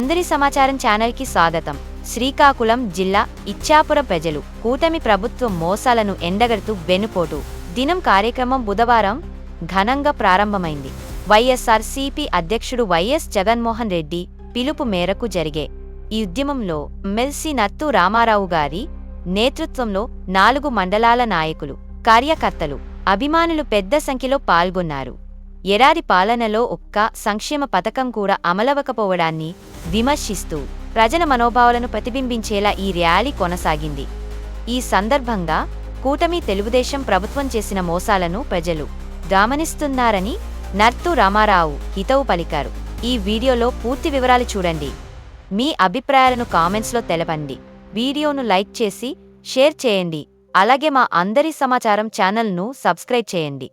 అందరి సమాచారం ఛానల్కి స్వాగతం. శ్రీకాకుళం జిల్లా ఇచ్చాపురం ప్రజలు కూటమి ప్రభుత్వం మోసాలను ఎండగడుతూ వెన్నుపోటు. దినం కార్యక్రమం బుధవారం ఘనంగా ప్రారంభమైంది. వైఎస్ఆర్ సిపి అధ్యక్షుడు వైఎస్ జగన్మోహన్ రెడ్డి పిలుపు మేరకు జరిగే ఈ ఉద్యమంలో ఎమ్మెల్సీ నత్తు రామారావు గారి నేతృత్వంలో నాలుగు మండలాల నాయకులు కార్యకర్తలు అభిమానులు పెద్ద సంఖ్యలో పాల్గొన్నారు. ఎడారి పాలనలో ఒక్క సంక్షేమ పథకం కూడా అమలవకపోవడాన్ని విమర్శిస్తూ ప్రజల మనోభావాలను ప్రతిబింబించేలా ఈ ర్యాలీ కొనసాగింది. ఈ సందర్భంగా కూటమి తెలుగుదేశం ప్రభుత్వం చేసిన మోసాలను ప్రజలు గమనిస్తున్నారని నర్తు రామారావు హితవు పలికారు. ఈ వీడియోలో పూర్తి వివరాలు చూడండి. మీ అభిప్రాయాలను కామెంట్స్లో తెలపండి. వీడియోను లైక్ చేసి షేర్ చేయండి. అలాగే మా అందరి సమాచారం ఛానల్ను సబ్స్క్రైబ్ చేయండి.